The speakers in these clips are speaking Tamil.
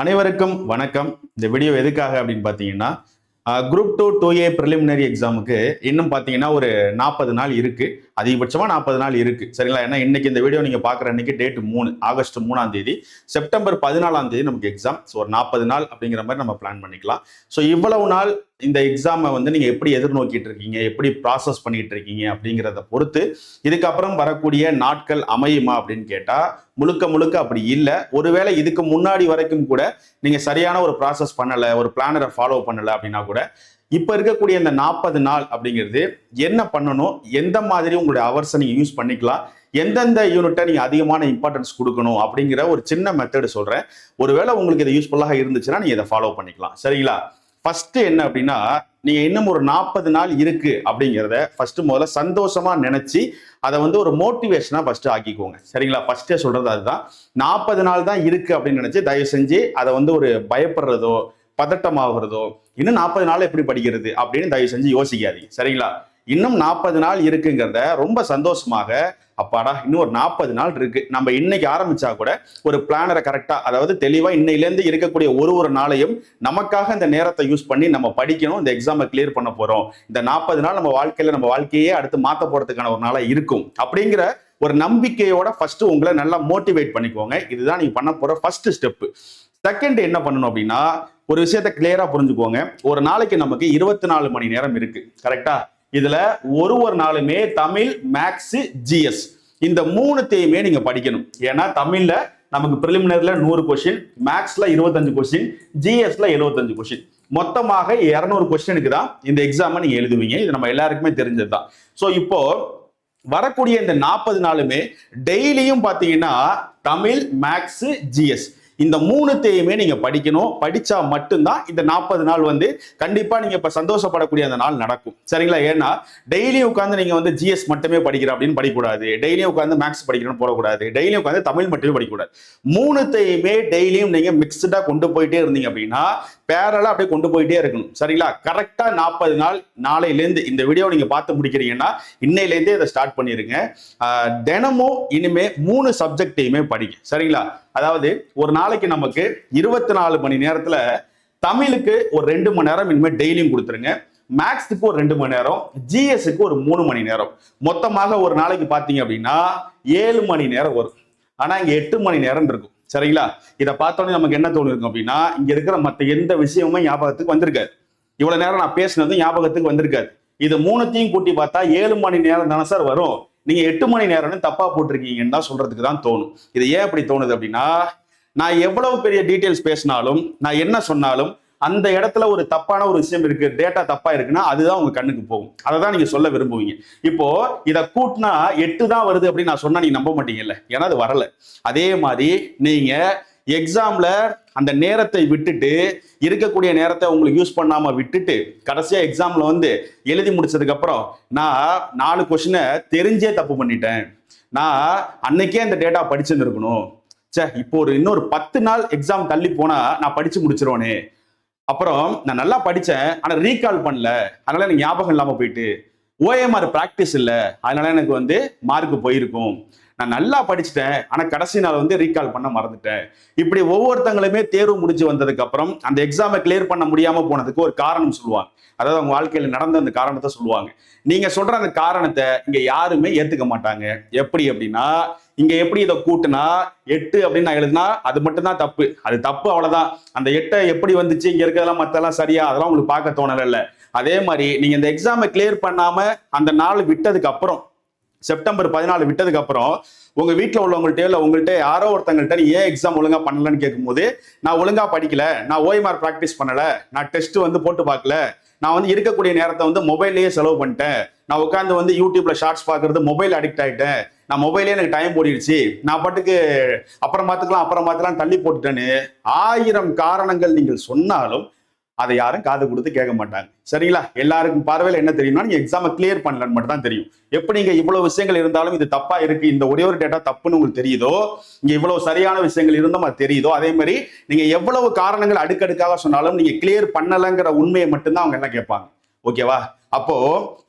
அனைவருக்கும் வணக்கம். இந்த வீடியோ எதுக்காக அப்படின்னு பார்த்தீங்கன்னா group two two A preliminary எக்ஸாமுக்கு இன்னும் பார்த்தீங்கன்னா ஒரு நாற்பது நாள் இருக்குது அதிகபட்சமாக நாற்பது நாள் இருக்கு. சரிங்களா? ஏன்னா இன்னைக்கு இந்த வீடியோ நீங்கள் பார்க்குற அன்னைக்கு டேட் மூணு ஆகஸ்ட் மூணாம் தேதி. செப்டம்பர் பதினாலாம் தேதி நமக்கு எக்ஸாம் ஸோ ஒரு நாற்பது நாள் அப்படிங்கிற மாதிரி நம்ம பிளான் பண்ணிக்கலாம். ஸோ இவ்வளவு நாள் இந்த எக்ஸாமை வந்து நீங்கள் எப்படி எதிர்நோக்கிட்டு இருக்கீங்க? எப்படி ப்ராசஸ் பண்ணிட்டு இருக்கீங்க? அப்படிங்கிறத பொறுத்து இதுக்கப்புறம் வரக்கூடிய நாட்கள் அமையுமா அப்படின்னு கேட்டால் முழுக்க முழுக்க அப்படி இல்லை. ஒருவேளை இதுக்கு முன்னாடி வரைக்கும் கூட நீங்கள் சரியான ஒரு ப்ராசஸ் பண்ணலை ஒரு பிளானரை ஃபாலோ பண்ணலை அப்படின்னா கூட இப்போ இருக்கக்கூடிய இந்த நாற்பது நாள் அப்படிங்கிறது என்ன பண்ணணும்? எந்த மாதிரி உங்களுடைய அவர்ஸை நீங்கள் யூஸ் பண்ணிக்கலாம்? எந்தெந்த யூனிட்டை நீங்கள் அதிகமான இம்பார்ட்டன்ஸ் கொடுக்கணும்? அப்படிங்கிற ஒரு சின்ன மெத்தடு சொல்கிறேன் ஒருவேளை உங்களுக்கு இது யூஸ்ஃபுல்லாக இருந்துச்சுன்னா நீங்கள் இதை ஃபாலோ பண்ணிக்கலாம். சரிங்களா? ஃபஸ்ட்டு என்ன அப்படின்னா நீங்கள் இன்னும் ஒரு நாற்பது நாள் இருக்கு அப்படிங்கிறத ஃபர்ஸ்ட் முதல்ல சந்தோஷமா நினைச்சு அதை வந்து ஒரு மோட்டிவேஷனா ஃபர்ஸ்ட் ஆக்கிக்கோங்க. சரிங்களா? ஃபர்ஸ்டே சொல்றது அதுதான். நாற்பது நாள் தான் இருக்கு அப்படின்னு நினைச்சு தயவு செஞ்சு அதை வந்து ஒரு பயப்படுறதோ பதட்டமாகிறதோ இன்னும் நாற்பது நாள் எப்படி படிக்கிறது அப்படின்னு தயவு செஞ்சு யோசிக்காதீங்க. சரிங்களா? இன்னும் நாற்பது நாள் இருக்குங்கிறத ரொம்ப சந்தோஷமாக அப்பாடா இன்னும் ஒரு நாற்பது நாள் இருக்கு. நம்ம இன்னைக்கு ஆரம்பிச்சா கூட ஒரு பிளானரை கரெக்டாக அதாவது தெளிவாக இன்னையிலேருந்து இருக்கக்கூடிய ஒரு ஒரு நாளையும் நமக்காக இந்த நேரத்தை யூஸ் பண்ணி நம்ம படிக்கணும் இந்த எக்ஸாமை கிளியர் பண்ண போறோம். இந்த நாற்பது நாள் நம்ம வாழ்க்கையில நம்ம வாழ்க்கையே அடுத்து மாற்ற போறதுக்கான ஒரு நாளாக இருக்கும். அப்படிங்கிற ஒரு நம்பிக்கையோட ஃபர்ஸ்ட் உங்களை நல்லா மோட்டிவேட் பண்ணிக்கோங்க. இதுதான் நீங்க பண்ண போற ஃபர்ஸ்ட் ஸ்டெப் செகண்ட் என்ன பண்ணணும் அப்படின்னா ஒரு விஷயத்த கிளியரா புரிஞ்சுக்கோங்க. ஒரு நாளைக்கு நமக்கு இருபத்தி நாலு மணி நேரம் இருக்கு. கரெக்டா இதுல ஒரு ஒரு நாளுமே தமிழ் மேக்ஸ் ஜிஎஸ் இந்த மூணுத்தையுமே நீங்க படிக்கணும். ஏன்னா தமிழ்ல நமக்கு ப்ரிலிமினரில நூறு கொஸ்டின் மேக்ஸ்ல இருபத்தஞ்சு கொஸ்டின் ஜிஎஸ்ல எழுபத்தஞ்சு கொஸ்டின் மொத்தமாக இரநூறு கொஸ்டினுக்கு தான் இந்த எக்ஸாமை நீங்க எழுதுவீங்க. இது நம்ம எல்லாருக்குமே தெரிஞ்சது தான். ஸோ இப்போ வரக்கூடிய இந்த நாற்பது நாளுமே டெய்லியும் பார்த்தீங்கன்னா தமிழ் மேக்ஸ் ஜிஎஸ் இந்த மூணுத்தையுமே நீங்க படிக்கணும். படிச்சா மட்டும்தான் இந்த நாற்பது நாள் வந்து கண்டிப்பா நீங்க இப்ப சந்தோஷப்படக்கூடிய அந்த நாள் நடக்கும். சரிங்களா? ஏன்னா டெய்லியும் உட்காந்து நீங்க வந்து ஜிஎஸ் மட்டுமே படிக்கிற அப்படின்னு படிக்கக்கூடாது. டெய்லியும் உட்காந்து மேக்ஸ் படிக்கணும்னு போடக்கூடாது. டெய்லியும் உட்காந்து தமிழ் மட்டுமே படிக்கக்கூடாது. மூணுத்தையுமே டெய்லியும் நீங்க மிக்ஸ்டா கொண்டு போயிட்டே இருந்தீங்க அப்படின்னா பேரலா அப்படியே கொண்டு போயிட்டே இருக்கணும். சரிங்களா? கரெக்டா நாற்பது நாள் நாளையிலேருந்து இந்த வீடியோ நீங்க பார்த்து முடிக்கிறீங்கன்னா இன்னையிலேருந்தே இதை ஸ்டார்ட் பண்ணிருங்க. தினமும் இனிமே மூணு சப்ஜெக்டையுமே படிங்க. சரிங்களா? அதாவது ஒரு நாளைக்கு நமக்கு இருபத்தி நாலு மணி நேரத்துல தமிழுக்கு ஒரு ரெண்டு மணி நேரம் இனிமேல் டெய்லியும் கொடுத்துருங்க. மேக்ஸுக்கு ஒரு ரெண்டு மணி நேரம் ஜிஎஸ்க்கு ஒரு மூணு மணி நேரம். மொத்தமாக ஒரு நாளைக்கு பார்த்தீங்க அப்படின்னா ஏழு மணி நேரம் வரும். ஆனால் இங்கே எட்டு மணி நேரம் இருக்கும். சரிங்களா? இதை பார்த்தோன்னே நமக்கு என்ன தோணும் அப்படின்னா இங்கே இருக்கிற மற்ற எந்த விஷயமுமே ஞாபகத்துக்கு வந்திருக்காது. இவ்வளோ நேரம் நான் பேசினதும் ஞாபகத்துக்கு வந்திருக்காது. இது மூணுத்தையும் கூட்டி பார்த்தா ஏழு மணி நேரம் தானே சார் வரும். நீங்க எட்டு மணி நேரம்னு தப்பா போட்டிருக்கீங்கன்னு தான் சொல்றதுக்கு தான் தோணும். இது ஏன் அப்படி தோணுது அப்படின்னா நான் எவ்வளவு பெரிய டீட்டெயில்ஸ் பேசினாலும் நான் என்ன சொன்னாலும் அந்த இடத்துல ஒரு தப்பான ஒரு விஷயம் இருக்கு டேட்டா தப்பா இருக்குன்னா அதுதான் உங்க கண்ணுக்கு போகும். அதை தான் நீங்க சொல்ல விரும்புவீங்க. இப்போ இதை கூட்டினா எட்டு தான் வருது அப்படின்னு நான் சொன்னா நீங்க நம்ப மாட்டீங்கல்ல. ஏன்னா அது வரல. அதே மாதிரி நீங்க எக்ஸாம்ல அந்த நேரத்தை விட்டுட்டு இருக்கக்கூடிய நேரத்தை உங்களுக்கு யூஸ் பண்ணாம விட்டுட்டு கடைசியா எக்ஸாம்ல வந்து எழுதி முடிச்சதுக்கு அப்புறம் நான் நாலு கொஸ்டினை தெரிஞ்சே தப்பு பண்ணிட்டேன். நான் அன்னைக்கே அந்த டேட்டா படிச்சிருந்துருக்கணும். சே இப்போ ஒரு இன்னொரு பத்து நாள் எக்ஸாம் தள்ளி போனா நான் படிச்சு முடிச்சிருவேனே. அப்புறம் நான் நல்லா படித்தேன் ஆனால் ரீகால் பண்ணல. அதனால எனக்கு ஞாபகம் இல்லாமல் போயிட்டு. ஓஎம்ஆர் ப்ராக்டிஸ் இல்லை. அதனால எனக்கு வந்து மார்க் போயிருக்கும். நான் நல்லா படிச்சுட்டேன் ஆனால் கடைசி நாள் வந்து ரீகால் பண்ண மறந்துட்டேன். இப்படி ஒவ்வொருத்தங்களுமே தேர்வு முடிஞ்சு வந்ததுக்கு அப்புறம் அந்த எக்ஸாமை கிளியர் பண்ண முடியாம போனதுக்கு ஒரு காரணம் சொல்லுவாங்க. அதாவது அவங்க வாழ்க்கையில் நடந்த அந்த காரணத்தை சொல்லுவாங்க. நீங்க சொல்ற அந்த காரணத்தை இங்க யாருமே ஏத்துக்க மாட்டாங்க. எப்படி அப்படின்னா இங்க எப்படி இதை கூட்டுனா எட்டு அப்படின்னு நான் எழுதுனா அது மட்டும் தான் தப்பு. அது தப்பு அவ்வளவுதான். அந்த எட்டை எப்படி வந்துச்சு இங்க இருக்கிறதெல்லாம் மத்தெல்லாம் சரியா அதெல்லாம் உங்களுக்கு பார்க்க தோணல. அதே மாதிரி நீங்க இந்த எக்ஸாமை கிளியர் பண்ணாம அந்த நாள் விட்டதுக்கு அப்புறம் செப்டம்பர் பதினாலு விட்டதுக்கு அப்புறம் உங்க வீட்டில் உள்ளவங்கள்ட்ட இல்லை உங்கள்கிட்ட யாரோ ஒருத்தங்கள்ட்ட நீ ஏன் எக்ஸாம் ஒழுங்கா பண்ணலன்னு கேட்கும்போது நான் ஒழுங்கா படிக்கல நான் ஓய்மார் ப்ராக்டிஸ் பண்ணல நான் டெஸ்ட் வந்து போட்டு பார்க்கல நான் வந்து இருக்கக்கூடிய நேரத்தை வந்து மொபைல்லையே செலவு பண்ணிட்டேன். நான் உட்காந்து வந்து யூடியூப்ல ஷார்ட்ஸ் பார்க்கறது மொபைல் அடிக்ட் ஆகிட்டேன் நான் மொபைலே எனக்கு டைம் ஓடிடுச்சு நான் பாட்டுக்கு அப்புறம் பார்த்துக்கலாம் அப்புறம் பார்த்துக்கலாம் தள்ளி போட்டுட்டேன்னு ஆயிரம் காரணங்கள் நீங்கள் சொன்னாலும் அதை யாரும் காது கொடுத்து கேட்க மாட்டாங்க. சரிங்களா? எல்லாருக்கும் பார்வையில் என்ன தெரியும்னா நீங்க எக்ஸாமை கிளியர் பண்ணலன்னு மட்டும் தான் தெரியும். எப்படி இங்க இவ்வளவு விஷயங்கள் இருந்தாலும் இது தப்பா இருக்கு இந்த ஒரே ஒரு டேட்டா தப்புன்னு உங்களுக்கு தெரியுதோ இங்க இவ்வளவு சரியான விஷயங்கள் இருந்தும் அது தெரியுதோ அதே மாதிரி நீங்க எவ்வளவு காரணங்கள் அடுக்கடுக்காக சொன்னாலும் நீங்க கிளியர் பண்ணலங்கிற உண்மையை மட்டும்தான் அவங்க என்ன கேட்பாங்க. ஓகேவா அப்போ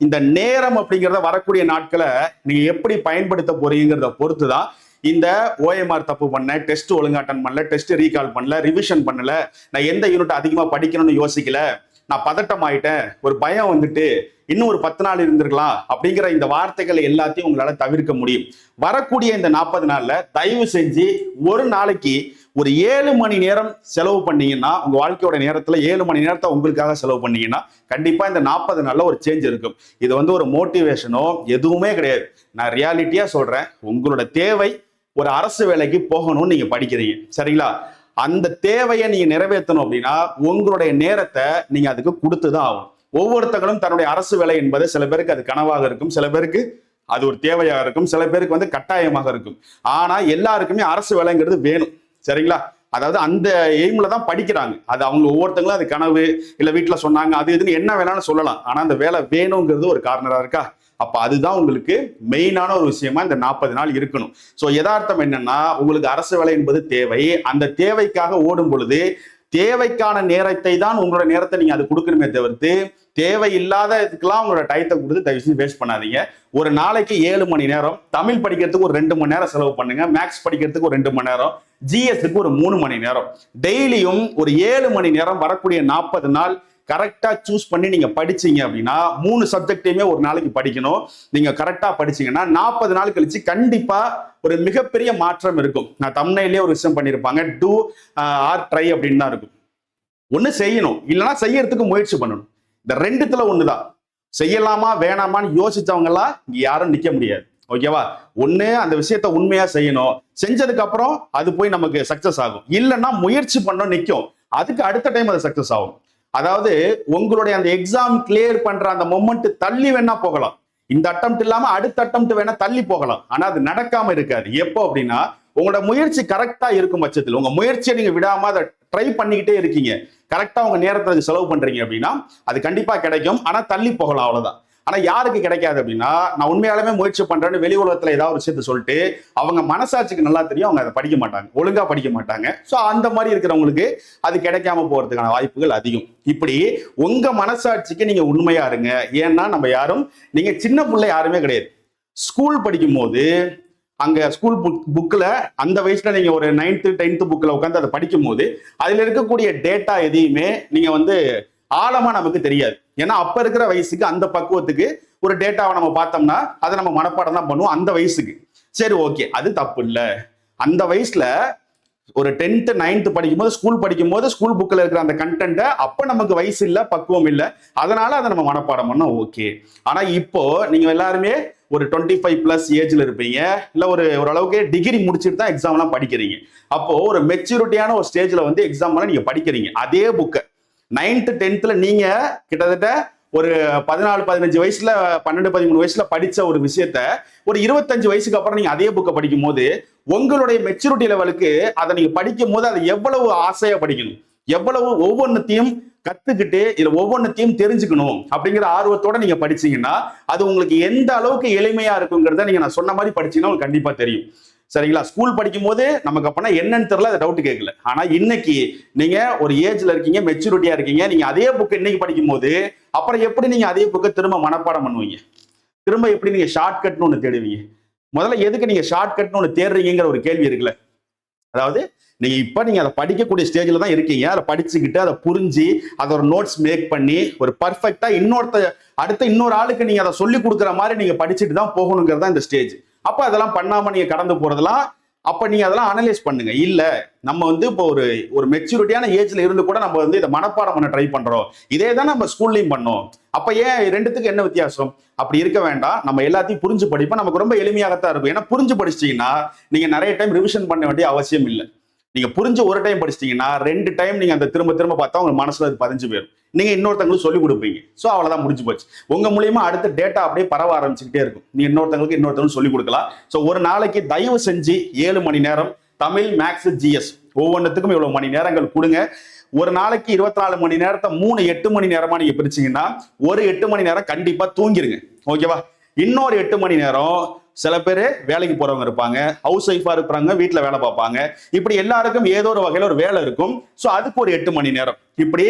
இந்த நேரம் அப்படிங்கிறத வரக்கூடிய நாட்களை நீங்க எப்படி பயன்படுத்த போறீங்கிறத பொறுத்து தான் இந்த ஓஎம்ஆர் தப்பு பண்ண டெஸ்ட் ஒழுங்கா அட்டன் பண்ணல டெஸ்ட் ரீகால் பண்ணல ரிவிஷன் பண்ணல நான் எந்த யூனிட் அதிகமா படிக்கணும்னு யோசிக்கல நான் பதட்டம் ஆயிட்டேன் ஒரு பயம் வந்துட்டு இன்னும் ஒரு பத்து நாள் இருந்திருக்கலாம் அப்படிங்கிற இந்த வார்த்தைகள் எல்லாத்தையும் உங்களால தவிர்க்க முடியும். வரக்கூடிய இந்த நாற்பது நாள்ல தயவு செஞ்சு ஒரு நாளைக்கு ஒரு ஏழு மணி நேரம் செலவு பண்ணீங்கன்னா உங்க வாழ்க்கையோட நேரத்துல ஏழு மணி நேரத்தை உங்களுக்காக செலவு பண்ணீங்கன்னா கண்டிப்பா இந்த நாற்பது நாள்ல ஒரு சேஞ்ச் இருக்கும். இது வந்து ஒரு மோட்டிவேஷனோ எதுவுமே கிடையாது. நான் ரியாலிட்டியா சொல்றேன் உங்களோட தேவை ஒரு அரசு வேலைக்கு போகணும்னு நீங்க படிக்கிறீங்க. சரிங்களா? அந்த தேவையை நீங்க நிறைவேற்றணும் அப்படின்னா உங்களுடைய நேரத்தை நீங்க அதுக்கு கொடுத்து தான் ஆகணும். ஒவ்வொருத்தங்களும் தன்னுடைய அரசு வேலை என்பது சில பேருக்கு அது கனவாக இருக்கும். சில பேருக்கு அது ஒரு தேவையாக இருக்கும். சில பேருக்கு வந்து கட்டாயமாக இருக்கும். ஆனா எல்லாருக்குமே அரசு வேலைங்கிறது வேணும். சரிங்களா? அதாவது அந்த எய்ம்ல தான் படிக்கிறாங்க. அது அவங்க ஒவ்வொருத்தங்களும் அது கனவு இல்ல வீட்டுல சொன்னாங்க அது இதுன்னு என்ன வேணாலும் சொல்லலாம். ஆனா அந்த வேலை வேணுங்கிறது ஒரு காரணரா இருக்கா? அப்போ அதுதான் உங்களுக்கு மெயினான ஒரு விஷயமா இந்த நாற்பது நாள் இருக்கணும். ஸோ யதார்த்தம் என்னன்னா உங்களுக்கு அரசு வேலை என்பது தேவை. அந்த தேவைக்காக ஓடும் பொழுது தேவைக்கான நேரத்தை தான் உங்களோட நேரத்தை நீங்க அது கொடுக்கணுமே தவிர்த்து தேவையில்லாத இதுக்கெல்லாம் உங்களோட டயத்தை கொடுத்து தயவு செஞ்சு வேஸ்ட் பண்ணாதீங்க. ஒரு நாளைக்கு ஏழு மணி நேரம் தமிழ் படிக்கிறதுக்கு ஒரு ரெண்டு மணி நேரம் செலவு பண்ணுங்க மேக்ஸ் படிக்கிறதுக்கு ஒரு ரெண்டு மணி நேரம் ஜிஎஸ்க்கு ஒரு மூணு மணி நேரம். டெய்லியும் ஒரு ஏழு மணி நேரம் வரக்கூடிய நாற்பது நாள் கரெக்டாக சூஸ் பண்ணி நீங்கள் படிச்சீங்க அப்படின்னா மூணு சப்ஜெக்டையுமே ஒரு நாளைக்கு படிக்கணும். நீங்கள் கரெக்டாக படிச்சீங்கன்னா நாற்பது நாள் கழிச்சு கண்டிப்பாக ஒரு மிகப்பெரிய மாற்றம் இருக்கும். நான் தமிழ்லேயே ஒரு விஷயம் பண்ணியிருப்பாங்க டூ ஆர் ட்ரை அப்படின்னு தான் இருக்கும். ஒன்று செய்யணும். இல்லைன்னா செய்யறதுக்கு முயற்சி பண்ணணும். இந்த ரெண்டுத்துல தான் செய்யலாமா வேணாமான்னு யோசிச்சவங்கலாம் இங்கே யாரும் நிற்க முடியாது. ஓகேவா ஒன்று அந்த விஷயத்த உண்மையா செய்யணும். செஞ்சதுக்கு அப்புறம் அது போய் நமக்கு சக்சஸ் ஆகும். இல்லைன்னா முயற்சி பண்ணோம் நிற்கும் அதுக்கு அடுத்த டைம் அது சக்சஸ் ஆகும். அதாவது உங்களுடைய அந்த எக்ஸாம் கிளியர் பண்ற அந்த மொமெண்ட் தள்ளி வேணா போகலாம். இந்த அட்டம் இல்லாம அடுத்த அட்டம் வேணா தள்ளி போகலாம். ஆனா அது நடக்காம இருக்காது. எப்போ அப்படின்னா உங்களோட முயற்சி கரெக்டா இருக்கும் பட்சத்தில் உங்க முயற்சியை நீங்க விடாம அதை ட்ரை பண்ணிக்கிட்டே இருக்கீங்க. கரெக்டா உங்க நேரத்தை செலவு பண்றீங்க அப்படின்னா அது கண்டிப்பா கிடைக்கும். ஆனா தள்ளி போகலாம் அவ்வளவுதான். ஆனா யாருக்கு கிடைக்காது அப்படின்னா நான் உண்மையாலுமே முயற்சி பண்றேன்னு வெளி உலகத்துல ஏதாவது ஒரு விஷயத்த சொல்லிட்டு அவங்க மனசாட்சிக்கு நல்லா தெரியும் அவங்க அதை படிக்க மாட்டாங்க. ஒழுங்கா படிக்க மாட்டாங்க. ஸோ அந்த மாதிரி இருக்கிறவங்களுக்கு அது கிடைக்காம போறதுக்கான வாய்ப்புகள் அதிகம். இப்படி உங்க மனசாட்சிக்கு நீங்க உண்மையா இருங்க. ஏன்னா நம்ம யாரும் நீங்க சின்ன பிள்ளை யாருமே கிடையாது. ஸ்கூல் படிக்கும் போது அங்க ஸ்கூல் புக் புக்கில் அந்த வயசுல நீங்க ஒரு நைன்த்து டென்த்து புக்கில் உட்காந்து அதை படிக்கும் போது அதில் இருக்கக்கூடிய டேட்டா எதையுமே நீங்க வந்து ஆழமா நமக்கு தெரியாது. ஏன்னா அப்ப இருக்கிற வயசுக்கு அந்த பக்குவத்துக்கு ஒரு டேட்டாவை நம்ம பார்த்தோம்னா அதை நம்ம மனப்பாடம் தான் பண்ணுவோம் அந்த வயசுக்கு. சரி ஓகே. அது தப்பு இல்லை. அந்த வயசுல ஒரு டென்த்து நைன்த்து படிக்கும்போது ஸ்கூல் படிக்கும்போது ஸ்கூல் புக்கில் இருக்கிற அந்த கண்டென்ட்டை அப்போ நமக்கு வயசு இல்லை பக்குவம் இல்லை. அதனால அதை நம்ம மனப்பாடம் பண்ணோம் ஓகே. ஆனால் இப்போ நீங்கள் எல்லாருமே ஒரு டுவெண்ட்டி ஃபைவ் ப்ளஸ் ஏஜில் இருப்பீங்க. இல்லை ஒரு ஓரளவுக்கு டிகிரி முடிச்சுட்டு தான் எக்ஸாம்லாம் படிக்கிறீங்க. அப்போது ஒரு மெச்சூரிட்டியான ஒரு ஸ்டேஜில் வந்து எக்ஸாம்லாம் நீங்கள் படிக்கிறீங்க. அதே புக்கை நைன்த்து டென்த்தில் நீங்கள் கிட்டத்தட்ட ஒரு பதினாலு பதினஞ்சு வயசுல பன்னெண்டு பதிமூணு வயசுல படிச்ச ஒரு விஷயத்த ஒரு இருபத்தஞ்சு வயசுக்கு அப்புறம் நீங்க அதே புக்கை படிக்கும் போது உங்களுடைய மெச்சூரிட்டி லெவலுக்கு அதை நீங்க படிக்கும் போது அதை எவ்வளவு ஆசையா படிக்கணும்? எவ்வளவு ஒவ்வொன்றத்தையும் கத்துக்கிட்டு இதுல ஒவ்வொன்றத்தையும் தெரிஞ்சுக்கணும் அப்படிங்கிற ஆர்வத்தோட நீங்க படிச்சீங்கன்னா அது உங்களுக்கு எந்த அளவுக்கு எளிமையா இருக்குங்கிறத நீங்க நான் சொன்ன மாதிரி படிச்சீங்கன்னா உங்களுக்கு கண்டிப்பா தெரியும். சரிங்களா? ஸ்கூல் படிக்கும் போது நமக்கு அப்பனா என்னன்னு தெரியல அதை டவுட் கேட்கல. ஆனா இன்னைக்கு நீங்க ஒரு ஏஜ்ல இருக்கீங்க மெச்சூரிட்டியா இருக்கீங்க நீங்க அதே புக் இன்னைக்கு படிக்கும் போது அப்புறம் எப்படி நீங்க அதே புக்கை திரும்ப மனப்பாடம் பண்ணுவீங்க? திரும்ப எப்படி நீங்க ஷார்ட் கட்னு ஒன்று தேடுவீங்க? முதல்ல எதுக்கு நீங்க ஷார்ட்கட்னு ஒன்று தேடுறீங்கிற ஒரு கேள்வி இருக்குல்ல. அதாவது நீங்க இப்ப நீங்க அதை படிக்கக்கூடிய ஸ்டேஜ்ல தான் இருக்கீங்க. அதை படிச்சுக்கிட்டு அதை புரிஞ்சு அதை ஒரு நோட்ஸ் மேக் பண்ணி ஒரு பர்ஃபெக்டா இன்னொருத்த அடுத்த இன்னொரு ஆளுக்கு நீங்க அதை சொல்லி கொடுக்குற மாதிரி நீங்க படிச்சுட்டு தான் போகணுங்கிறது தான் இந்த ஸ்டேஜ் அப்ப அதெல்லாம் பண்ணாம நீங்க கடந்து போறதெல்லாம் அப்ப நீங்க அதெல்லாம் அனலைஸ் பண்ணுங்க. இல்ல நம்ம வந்து இப்போ ஒரு ஒரு மெச்சூரிட்டியான ஏஜ்ல இருந்து கூட நம்ம வந்து இதை மனப்பாடம் பண்ண ட்ரை பண்றோம். இதே தான் நம்ம ஸ்கூல்லையும் பண்ணோம். அப்ப ஏன் ரெண்டுத்துக்கு என்ன வித்தியாசம்? அப்படி இருக்க வேண்டாம். நம்ம எல்லாத்தையும் புரிஞ்சு படிப்போம். நமக்கு ரொம்ப எளிமையாகத்தான் இருக்கும். ஏன்னா புரிஞ்சு படிச்சிட்டீங்கன்னா நீங்க நிறைய டைம் ரிவிஷன் பண்ண வேண்டிய அவசியம் இல்லை. நீங்க புரிஞ்சு ஒரு டைம் படிச்சிட்டீங்கன்னா ரெண்டு டைம் நீங்க அந்த திரும்ப திரும்ப பார்த்தா உங்க மனசுல அது பதிஞ்சு போயிடும் நீங்க இன்னொருத்தங்களுக்கு சொல்லி கொடுப்பீங்க. ஸோ அவ்வளவுதான் முடிஞ்சு போச்சு. உங்க மூலியமா அடுத்த டேட்டா அப்படியே பரவ ஆரம்பிச்சுக்கிட்டே இருக்கும். நீ இன்னொருத்தங்களுக்கு இன்னொருத்தவங்களுக்கு சொல்லி கொடுக்கலாம். ஸோ ஒரு நாளைக்கு தயவு செஞ்சு ஏழு மணி நேரம் தமிழ் மேக்ஸ் ஜிஎஸ் ஒவ்வொன்றுத்துக்கும் இவ்வளவு மணி நேரங்கள் கொடுங்க. ஒரு நாளைக்கு இருபத்தி நாலு மணி நேரத்தை மூணு எட்டு மணி நேரமா நீங்க பிரிச்சீங்கன்னா ஒரு எட்டு மணி நேரம் கண்டிப்பா தூங்கிருங்க. ஓகேவா இன்னொரு எட்டு மணி நேரம் சில பேர் வேலைக்கு போறவங்க இருப்பாங்க ஹவுஸ் ஒய்ஃபா இருக்கிறவங்க வீட்டில் வேலை பார்ப்பாங்க. இப்படி எல்லாருக்கும் ஏதோ ஒரு வகையில் ஒரு வேலை இருக்கும். ஸோ அதுக்கு ஒரு எட்டு மணி நேரம். இப்படி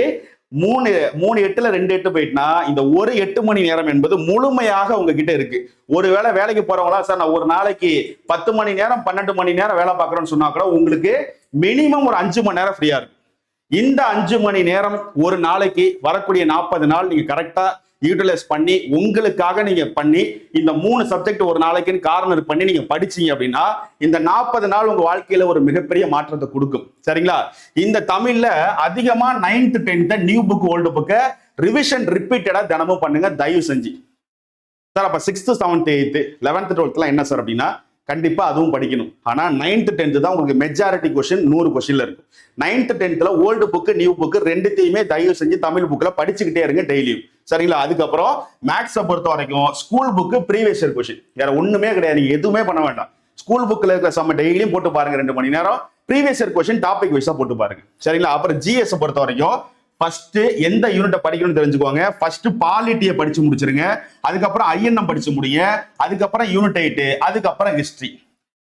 மூணு மூணு எட்டுல ரெண்டு எட்டு போயிட்டுனா இந்த ஒரு எட்டு மணி நேரம் என்பது முழுமையாக உங்ககிட்ட இருக்கு. ஒருவேளை வேலைக்கு போறவங்களா சார் நான் ஒரு நாளைக்கு பத்து மணி நேரம் பன்னெண்டு மணி நேரம் வேலை பார்க்குறேன்னு சொன்னா கூட உங்களுக்கு மினிமம் ஒரு அஞ்சு மணி நேரம் ஃப்ரீயா இருக்கும். இந்த அஞ்சு மணி நேரம் ஒரு நாளைக்கு வரக்கூடிய நாற்பது நாள் நீங்க கரெக்டா யூட்டிலைஸ் பண்ணி உங்களுக்காக நீங்க பண்ணி இந்த மூணு சப்ஜெக்ட் ஒரு நாளைக்குன்னு கார்னர் பண்ணி நீங்க படிச்சீங்க அப்படின்னா இந்த நாற்பது நாள் உங்க வாழ்க்கையில ஒரு மிகப்பெரிய மாற்றத்தை கொடுக்கும். சரிங்களா? இந்த தமிழ்ல அதிகமா ninth tenth new book old புக்கை ரிவிஷன் ரிப்பீட்டடா தினமும் பண்ணுங்க தயவு செஞ்சு. சார் அப்ப சிக்ஸ்த் செவன்த் எயித்து லெவன்த் டுவெல்த்லாம் என்ன சார் அப்படின்னா கண்டிப்பா அதுவும் படிக்கணும். ஆனா நைன்த் டென்த் தான் உங்களுக்கு மெஜாரிட்டி கொஸ்டின் நூறு கொஸ்டின்ல இருக்கும். நைன்த் டென்த்ல ஓல்டு புக்கு நியூ புக்கு ரெண்டுத்தையுமே தயவு செஞ்சு தமிழ் புக்ல படிச்சுக்கிட்டே இருங்க டெய்லியும் சரிங்களா? அதுக்கப்புறம் மேக்ஸை பொறுத்த வரைக்கும் school book previous year question வேற ஒண்ணுமே கிடையாது. நீங்க எதுவுமே பண்ண வேண்டாம். ஸ்கூல் புக்ல இருக்கிற சம்ம டெய்லியும் போட்டு பாருங்க ரெண்டு மணி நேரம். ப்ரீவியஸ் இயர் கொஷின் டாபிக் வைஸா போட்டு பாருங்க. சரிங்களா? அப்புறம் ஜிஎஸ் பொறுத்த வரைக்கும் ஃபர்ஸ்ட் எந்த யூனிட்டை படிக்கணும்னு தெரிஞ்சுக்கோங்க. ஃபர்ஸ்ட் பாலிட்டியை படிச்சு முடிச்சிருங்க. அதுக்கப்புறம் ஐஎன்எம் படிச்சு முடிங்க அதுக்கப்புறம் யூனிட் எயிட்டு அதுக்கப்புறம் ஹிஸ்ட்ரி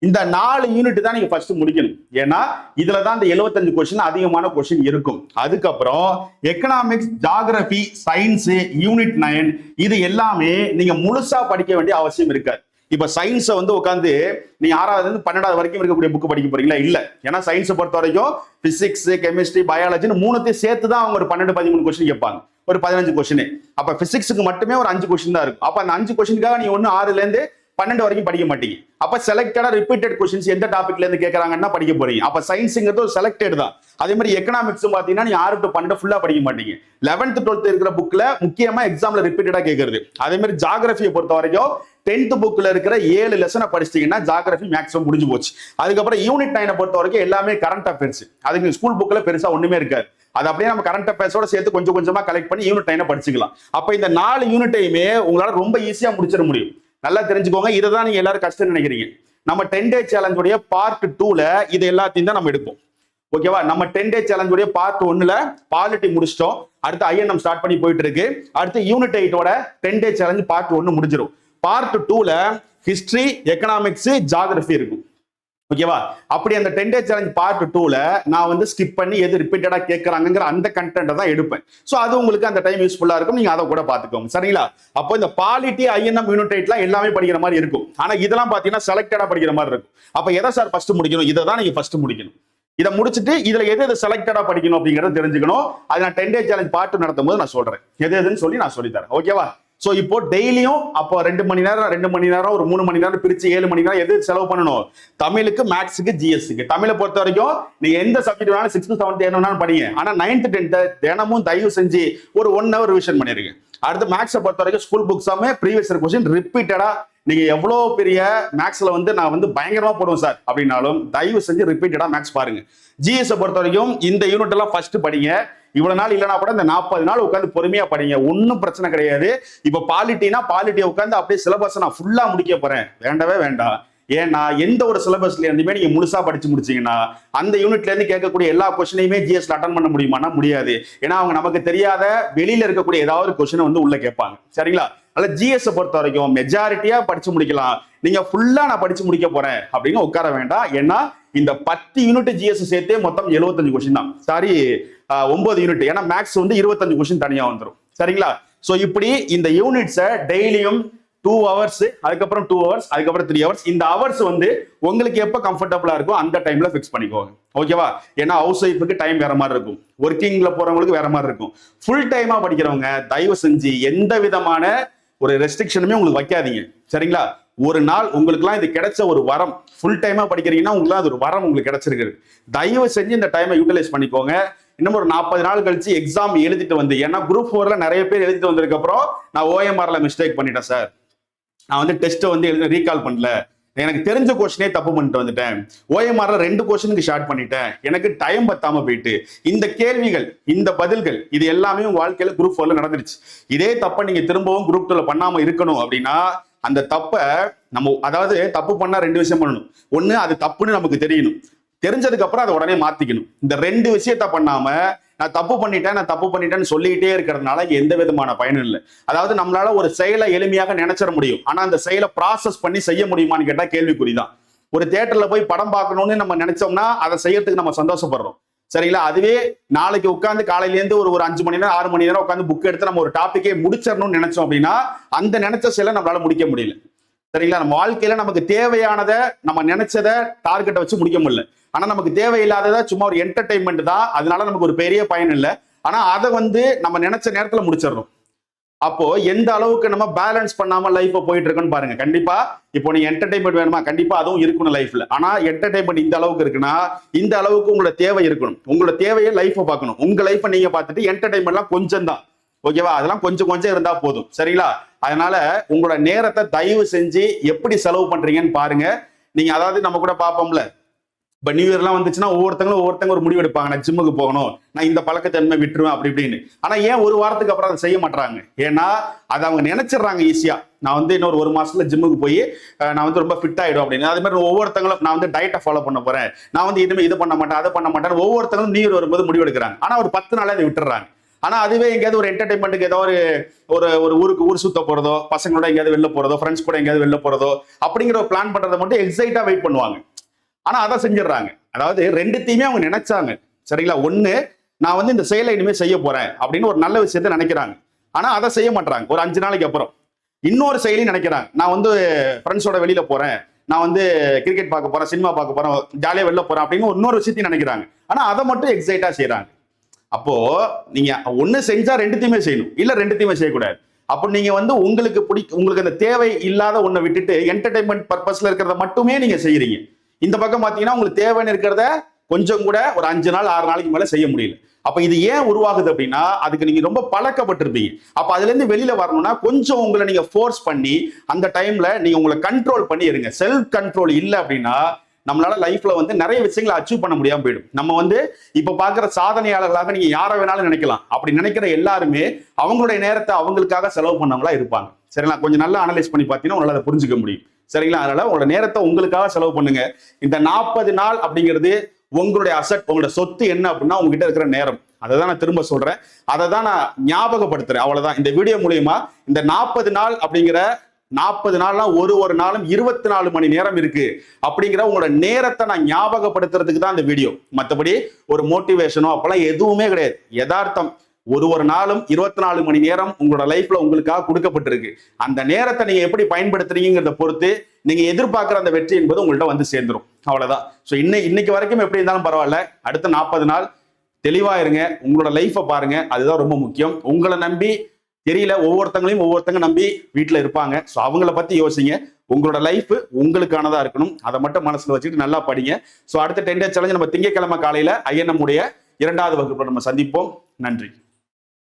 இந்த நாலு யூனிட் தான் நீங்க ஃபர்ஸ்ட் முடிக்கணும். ஏன்னா இதுல தான் இந்த 75 கொஸ்டின் அதிகமான கொஸ்டின் இருக்கும். அதுக்கப்புறம் economics geography science unit nine இது எல்லாமே நீங்க முழுசா படிக்க வேண்டிய அவசியம் இருக்காது. இப்ப சயின்ஸை வந்து உட்காந்து நீ ஆறாவது இருந்து பன்னெண்டாவது வரைக்கும் இருக்கக்கூடிய புக் படிக்க போறீங்களா? இல்ல. ஏன்னா சயின்ஸை பொறுத்த வரைக்கும் பிசிக்ஸ் கெமிஸ்ட்ரி பயாலஜின்னு மூணுத்தையும் சேர்த்து தான் அவங்க ஒரு பன்னெண்டு பதிமூணு கொஸ்டின் கேட்பாங்க. ஒரு பதினஞ்சு கொஸ்டின் அப்ப பிசிக்ஸுக்கு மட்டுமே ஒரு அஞ்சு கொஸ்டின் தான் இருக்கும். அப்ப அந்த அஞ்சு கொஸ்டினுக்காக நீ ஒன்னு ஆறுல இருந்து பன்னெண்டு வரைக்கும் படிக்க மாட்டீங்க. அப்ப செலக்டடா ரிப்பீட்டட் கொஸ்டின்ஸ் எந்த டாபிக்ல இருந்து கேட்கறாங்கன்னா படிக்க போறீங்க. அப்ப சயின்ஸுங்கிறது ஒரு செலக்டட் தான். அதே மாதிரி எக்கனாமிக்ஸ் பாத்தீங்கன்னா நீ ஆறு டு பன்னெண்டு ஃபுல்லா படிக்க மாட்டீங்க. லெவன்த் டுவெல்த் இருக்கிற புக்ல முக்கியமா எக்ஸாம்ல ரிப்பீட்டடா கேட்கறது அதே மாதிரி ஜாகிரபியை பொறுத்த வரைக்கும் டென்த் புக்ல இருக்கிற ஏழு லெசனை படிச்சிட்டீங்கன்னா ஜாகிரபி மேக்ஸிமம் முடிஞ்சு போச்சு. அதுக்கப்புறம் யூனிட் நைனை பொறுத்த வரைக்கும் எல்லாமே கரண்ட் அஃபேர்ஸ் அதுக்கு ஸ்கூல் புக்ல பெருசா ஒண்ணுமே இருக்காது. அது அப்படியே நம்ம கரண்ட் அஃபேர்ஸோட சேர்த்து கொஞ்சம் கொஞ்சமா கலெக்ட் பண்ணி யூனிட் நைனை படிச்சுக்கலாம். அப்ப இந்த நாலு யூனிட்டையுமே உங்களால ரொம்ப ஈஸியா முடிச்சிட முடியும். நல்லா தெரிஞ்சுக்கோங்க. இதை தான் நீங்க எல்லாரும் கஷ்டம் நினைக்கிறீங்க. நம்ம டென் டே சேலஞ்சுடைய பார்ட் டூல இது எல்லாத்தையும் தான் நம்ம எடுப்போம். ஓகேவா நம்ம டென் டே சேலஞ்சுடைய பார்ட் ஒன்னுல பாலிட்டி முடிச்சிட்டோம். அடுத்து ஐஎன்எம் ஸ்டார்ட் பண்ணி போயிட்டு இருக்கு. அடுத்து யூனிட் எயிட்டோட டென் டே சேலஞ்ச் பார்ட் ஒன்னு முடிஞ்சிடும் பார்ட் டூல ஹிஸ்டரி எக்கனாமிக்ஸ் ஜாகிரபி இருக்கும். ஓகேவா அப்படி அந்த டென் டே சேலஞ்ச் பார்ட் டூல நான் வந்து ஸ்கிப் பண்ணி எது ரிப்பீட்டடா கேட்கறாங்கிற அந்த கண்டென்ட்டை தான் எடுப்பேன். ஸோ அது உங்களுக்கு அந்த டைம் யூஸ்ஃபுல்லா இருக்கும். நீங்க அதை கூட பாத்துக்கோங்க சரிங்களா? அப்போ இந்த பாலிட்டி ஐஎன்எம் யூனிடைட்லாம் எல்லாமே படிக்கிற மாதிரி இருக்கும். ஆனா இதெல்லாம் பாத்தீங்கன்னா செலக்டடா படிக்கிற மாதிரி இருக்கும். அப்ப எதை சார் ஃபர்ஸ்ட் முடிக்கணும்? இதை தான் நீங்க ஃபர்ஸ்ட் முடிக்கணும். இதை முடிச்சுட்டு இதுல எது எது செலக்டடா படிக்கணும் அப்படிங்கறத தெரிஞ்சுக்கணும். அது நான் டென் டே சேலஞ்ச் பார்ட் நடத்தும் போது நான் சொல்றேன். எது எதுன்னு சொல்லி நான் சொல்லி தரேன். ஓகேவா ஸோ இப்போ டெய்லியும் அப்போ ரெண்டு மணி நேரம் ரெண்டு மணி நேரம் ஒரு மூணு மணி நேரம் பிரிச்சு ஏழு மணி நேரம் எது செலவு பண்ணணும்? தமிழுக்கு மேக்ஸுக்கு ஜிஎஸ்க்கு தமிழை பொறுத்த வரைக்கும் நீங்க எந்த சப்ஜெக்ட் வேணாலும் சிக்ஸ்த்து செவன்த் என்ன வேணாலும் படிங்க. ஆனா நைன்த் டென்த் தினமும் தயவு செஞ்சு ஒரு ஒன் ஹவர் ரிவிஷன் பண்ணிருங்க. அடுத்து மேக்ஸை பொறுத்த வரைக்கும் ஸ்கூல் புக்ஸாமே ப்ரீவியஸ் கொஸ்டின் ரிப்பீட்டடா நீங்க எவ்வளோ பெரிய மேக்ஸ்ல வந்து நான் வந்து பயங்கரமா போடுவேன் சார் அப்படின்னாலும் தயவு செஞ்சு ரிப்பீட்டடா மேக்ஸ் பாருங்க. ஜிஎஸ் பொறுத்த வரைக்கும் இந்த யூனிட் எல்லாம் ஃபர்ஸ்ட் படிங்க. இவ்வளவு நாள் இல்லைனா கூட இந்த நாற்பது நாள் உட்காந்து பொறுமையா படிங்க. ஒன்றும் பிரச்சனை கிடையாது. இப்ப பாலிட்டினா பாலிட்டியை உட்காந்து அப்படியே சிலபஸ் நான் ஃபுல்லா முடிக்க போறேன். வேண்டவே வேண்டாம். ஏன்னா எந்த ஒரு சிலபஸ்ல இருந்துமே நீங்க முழுசா படிச்சு முடிச்சீங்கன்னா அந்த யூனிட்ல இருந்து கேட்கக்கூடிய எல்லா கொஸ்டினையுமே ஜிஎஸ்ல அட்டன் பண்ண முடியுமானா முடியாது. ஏன்னா அவங்க நமக்கு தெரியாத வெளியில இருக்கக்கூடிய ஏதாவது ஒரு கொஸ்டினை வந்து உள்ள கேட்பாங்க. சரிங்களா? அல்ல ஜிஎஸ் பொறுத்த வரைக்கும் மெஜாரிட்டியா படிச்சு முடிக்கலாம். நீங்க ஃபுல்லா நான் படிச்சு முடிக்க போறேன் அப்படின்னு உட்கார வேண்டாம். ஏன்னா இந்த பத்து யூனிட் ஜிஎஸ் சேர்த்தே மொத்தம் 75 கொஸ்டின் தான். சாரி ஒன்பது யூனிட் ஏன்னா மேக்ஸ் வந்து இருபத்தஞ்சு கொஸ்டின் தனியா வந்துடும் சரிங்களா? ஸோ இப்படி இந்த யூனிட்ஸை டெய்லியும் டூ ஹவர்ஸ் அதுக்கப்புறம் டூ ஹவர்ஸ் அதுக்கப்புறம் த்ரீ ஹவர்ஸ் இந்த ஹவர்ஸ் வந்து உங்களுக்கு எப்போ கம்ஃபர்டபுளா இருக்கோ அந்த டைம்ல ஃபிக்ஸ் பண்ணிக்கோங்க. ஓகேவா ஏன்னா ஹவுஸ் ஒய்ஃபுக்கு டைம் வேற மாதிரி இருக்கும். ஒர்க்கிங்ல போறவங்களுக்கு வேற மாதிரி இருக்கும். ஃபுல் டைமா படிக்கிறவங்க தயவு செஞ்சு எந்த விதமான ஒரு ரெஸ்ட்ரிக்ஷனுமே உங்களுக்கு வைக்காதீங்க. சரிங்களா? ஒரு நாள் உங்களுக்குலாம் இது கிடைச்ச ஒரு வரம். ஃபுல் டைமாக படிக்கிறீங்கன்னா உங்களுக்கு அது ஒரு வரம் உங்களுக்கு கிடைச்சிருக்கு தயவு செஞ்சு இந்த டைமை யூட்டிலைஸ் பண்ணிக்கோங்க. இன்னும் ஒரு நாற்பது நாள் கழிச்சு எக்ஸாம் எழுதிட்டு வந்து ஏன்னா குரூப் ஃபோரில் நிறைய பேர் எழுதிட்டு வந்ததுக்கப்புறம் நான் ஓஎம்ஆரில் மிஸ்டேக் பண்ணிட்டேன் சார் நான் வந்து டெஸ்ட்டை வந்து எழுத ரீகால் பண்ணல. எனக்கு தெரிஞ்ச கொஸ்டினே தப்பு பண்ணிட்டு வந்துட்டேன். ஓஎம்ஆர்ல ரெண்டு கொஸ்டினுக்கு ஷார்ட் பண்ணிட்டேன். எனக்கு டைம் பத்தாம போயிட்டு இந்த கேள்விகள் இந்த பதில்கள் இது எல்லாமே வாழ்க்கையில குரூப் ஃபோர்ல நடந்துருச்சு. இதே தப்பை நீங்க திரும்பவும் குரூப் டூல பண்ணாம இருக்கணும் அப்படின்னா அந்த தப்பை நம்ம அதாவது தப்பு பண்ணா ரெண்டு விஷயம் பண்ணணும். ஒண்ணு அது தப்புன்னு நமக்கு தெரியணும். தெரிஞ்சதுக்கு அப்புறம் அதை உடனே மாத்திக்கணும். இந்த ரெண்டு விஷயத்த பண்ணாம நான் தப்பு பண்ணிட்டேன் நான் தப்பு பண்ணிட்டேன்னு சொல்லிக்கிட்டே இருக்கிறதுனால எந்த விதமான பயனும் இல்லை. அதாவது நம்மளால ஒரு செயலை எளிமையாக நினைச்சிட முடியும். ஆனா அந்த செயலை ப்ராசஸ் பண்ணி செய்ய முடியுமான்னு கேட்டா கேள்விக்குறிதான். ஒரு தேட்டர்ல போய் படம் பார்க்கணும்னு நம்ம நினைச்சோம்னா அதை செய்யறதுக்கு நம்ம சந்தோஷப்படுறோம். சரிங்களா? அதுவே நாளைக்கு உட்காந்து காலையிலேருந்து ஒரு ஒரு அஞ்சு மணி நேரம் ஆறு மணி நேரம் உட்காந்து புக் எடுத்து நம்ம ஒரு டாப்பிக்கே முடிச்சிடணும்னு நினைச்சோம் அப்படின்னா அந்த நினைச்ச செயலை நம்மளால முடிக்க முடியல. சரிங்களா? நம்ம வாழ்க்கையில நமக்கு தேவையானதை நம்ம நினைச்சதை டார்கெட்டை வச்சு முடிக்க முடியல. ஆனா நமக்கு தேவையில்லாததா சும்மா ஒரு என்டர்டைன்மெண்ட் தான். அதனால நமக்கு ஒரு பெரிய பயன் இல்லை. ஆனா அதை வந்து நம்ம நினைச்ச நேரத்துல முடிச்சிடணும். அப்போ எந்த அளவுக்கு நம்ம பேலன்ஸ் பண்ணாம லைஃப் போயிட்டு இருக்குன்னு பாருங்க. கண்டிப்பா இப்போ நீங்க என்டர்டைன்மெண்ட் வேணுமா? கண்டிப்பா அதுவும் இருக்கணும் லைஃப்ல ஆனா என்டர்டைன்மெண்ட் இந்த அளவுக்கு இருக்குன்னா இந்த அளவுக்கு உங்களோட தேவை இருக்கணும். உங்களோட தேவையை லைஃப்பை பார்க்கணும். உங்க லைஃப்பை நீங்க பார்த்துட்டு என்டர்டைன்மெண்ட்லாம் கொஞ்சம் தான் ஓகேவா அதெல்லாம் கொஞ்சம் கொஞ்சம் இருந்தா போதும். சரிங்களா? அதனால உங்களோட நேரத்தை தயவு செஞ்சு எப்படி செலவு பண்றீங்கன்னு பாருங்க. நீங்க அதாவது நம்ம கூட பார்ப்போம்ல. இப்போ நியூ இயர்லாம் வந்துச்சுன்னா ஒவ்வொருத்தங்களும் ஒவ்வொருத்தங்க ஒரு முடிவு எடுப்பாங்க. நான் ஜிம்முக்கு போகணும். நான் இந்த பழக்கத்தன்மை விட்டுருவேன் அப்படி இப்படின்னு. ஆனால் ஏன் ஒரு வாரத்துக்கு அப்புறம் அதை செய்ய மாட்டாங்க ஏன்னா அதை அவங்க நினைச்சிடுறாங்க ஈஸியாக நான் வந்து இன்னொரு ஒரு மாசத்துல ஜிம்முக்கு போய் நான் வந்து ரொம்ப ஃபிட் ஆகிடும் அப்படின்னு. அதே மாதிரி ஒவ்வொருத்தங்களும் நான் வந்து டயட்டை ஃபாலோ பண்ண போறேன். நான் வந்து இனிமேல் இது பண்ண மாட்டேன் அதை பண்ண மாட்டேன் ஒவ்வொருத்தங்களும் நியூ இயர் வரும்போது முடிவு எடுக்கிறாங்க. ஆனால் ஒரு பத்து நாளே அதை விட்டுறாங்க ஆனால் அதுவே எங்கேயாவது ஒரு என்டர்டைன்மெண்ட்டுக்கு ஏதோ ஒரு ஒரு ஒரு ஊருக்கு ஊர் சுத்த போகிறதோ பசங்களோட எங்கேயாவது வெளில போகிறதோ ஃப்ரெண்ட்ஸ் கூட எங்கேயாவது வெளில போகிறதோ அப்படிங்கிற ஒரு பிளான் பண்ணுறதை மட்டும் எக்ஸைட்டாக வெயிட் பண்ணுவாங்க. ஆனா அதை செஞ்சிடுறாங்க. அதாவது ரெண்டுத்தையுமே அவங்க நினைச்சாங்க. சரிங்களா? ஒண்ணு நான் வந்து இந்த செயலை இனிமேல் செய்ய போறேன் அப்படின்னு ஒரு நல்ல விஷயத்த நினைக்கிறாங்க. ஆனா அதை செய்ய மாட்டாங்க ஒரு அஞ்சு நாளைக்கு அப்புறம். இன்னொரு செயலி நினைக்கிறாங்க. நான் வந்து ஃப்ரெண்ட்ஸோட வெளியில போறேன். நான் வந்து கிரிக்கெட் பார்க்க போறேன் சினிமா பார்க்க போறேன் ஜாலியாக வெளில போறேன் அப்படின்னு இன்னொரு விஷயத்தையும் நினைக்கிறாங்க. ஆனா அதை மட்டும் எக்ஸைட்டா செய்யறாங்க அப்போ நீங்க ஒண்ணு செஞ்சா ரெண்டுத்தையுமே செய்யணும். இல்ல ரெண்டுத்தையுமே செய்யக்கூடாது. அப்போ நீங்க வந்து உங்களுக்கு பிடி உங்களுக்கு அந்த தேவை இல்லாத ஒண்ணை விட்டுட்டு என்டர்டைன்மெண்ட் பர்பஸ்ல இருக்கிறத மட்டுமே நீங்க செய்யறீங்க. இந்த பக்கம் பார்த்தீங்கன்னா உங்களுக்கு தேவைன்னு இருக்கிறத கொஞ்சம் கூட ஒரு அஞ்சு நாள் ஆறு நாளைக்கு மேலே செய்ய முடியல. அப்ப இது ஏன் உருவாகுது அப்படின்னா அதுக்கு நீங்க ரொம்ப பழக்கப்பட்டிருப்பீங்க. அப்ப அதுல இருந்து வெளியில வரணும்னா கொஞ்சம் உங்களை நீங்க ஃபோர்ஸ் பண்ணி அந்த டைம்ல நீங்க உங்களை கண்ட்ரோல் பண்ணி இருங்க. செல்ஃப் கண்ட்ரோல் இல்லை அப்படின்னா நம்மளால லைஃப்ல வந்து நிறைய விஷயங்களை அச்சீவ் பண்ண முடியாம போயிடும். நம்ம வந்து இப்ப பாக்குற சாதனையாளர்களாக நீங்க யாரை வேணாலும் நினைக்கலாம். அப்படி நினைக்கிற எல்லாருமே அவங்களுடைய நேரத்தை அவங்களுக்காக செலவு பண்ணவங்களா இருப்பாங்க. சரிங்களா கொஞ்சம் நல்லா அனலைஸ் பண்ணி பார்த்தீங்கன்னா உங்களால் அதை புரிஞ்சுக்க முடியும். சரிங்களா? அதனால உங்களோட நேரத்தை உங்களுக்காக செலவு பண்ணுங்க. இந்த நாற்பது நாள் அப்படிங்கிறது உங்களுடைய அசட் உங்களோட சொத்து என்ன அப்படின்னா உங்ககிட்ட இருக்கிற நேரம். அதை தான் நான் திரும்ப சொல்றேன். அதை தான் நான் ஞாபகப்படுத்துறேன். அவ்வளவுதான். இந்த வீடியோ மூலியமா இந்த நாற்பது நாள் அப்படிங்கிற நாற்பது நாள்லாம் ஒரு ஒரு நாளும் இருபத்தி நாலு மணி நேரம் இருக்கு அப்படிங்கிற உங்களோட நேரத்தை நான் ஞாபகப்படுத்துறதுக்கு தான் இந்த வீடியோ மற்றபடி ஒரு மோட்டிவேஷனோ அப்பெல்லாம் எதுவுமே கிடையாது. யதார்த்தம். ஒரு ஒரு நாளும் இருபத்தி நாலு மணி நேரம் உங்களோட லைஃப்ல உங்களுக்காக கொடுக்கப்பட்டிருக்கு. அந்த நேரத்தை நீங்க எப்படி பயன்படுத்துறீங்கிறத பொறுத்து நீங்க எதிர்பார்க்குற அந்த வெற்றி என்பது உங்கள்ட்ட வந்து சேர்ந்துரும். அவ்வளவுதான். ஸோ இன்னை இன்னைக்கு வரைக்கும் எப்படி இருந்தாலும் பரவாயில்ல. அடுத்த நாற்பது நாள் தெளிவா இருங்க. உங்களோட லைஃப்பை பாருங்க. அதுதான் ரொம்ப முக்கியம். உங்களை நம்பி தெரியல ஒவ்வொருத்தங்களையும் ஒவ்வொருத்தங்க நம்பி வீட்டில் இருப்பாங்க. ஸோ அவங்கள பத்தி யோசிங்க. உங்களோட லைஃப் உங்களுக்கானதா இருக்கணும். அதை மட்டும் மனசுல வச்சுட்டு நல்லா படிங்க. ஸோ அடுத்த டென் டேஸ் சேலஞ்சு நம்ம திங்கக்கிழமை காலையில ஐஎன்எம் உடைய இரண்டாவது வகுப்பில் நம்ம சந்திப்போம். நன்றி.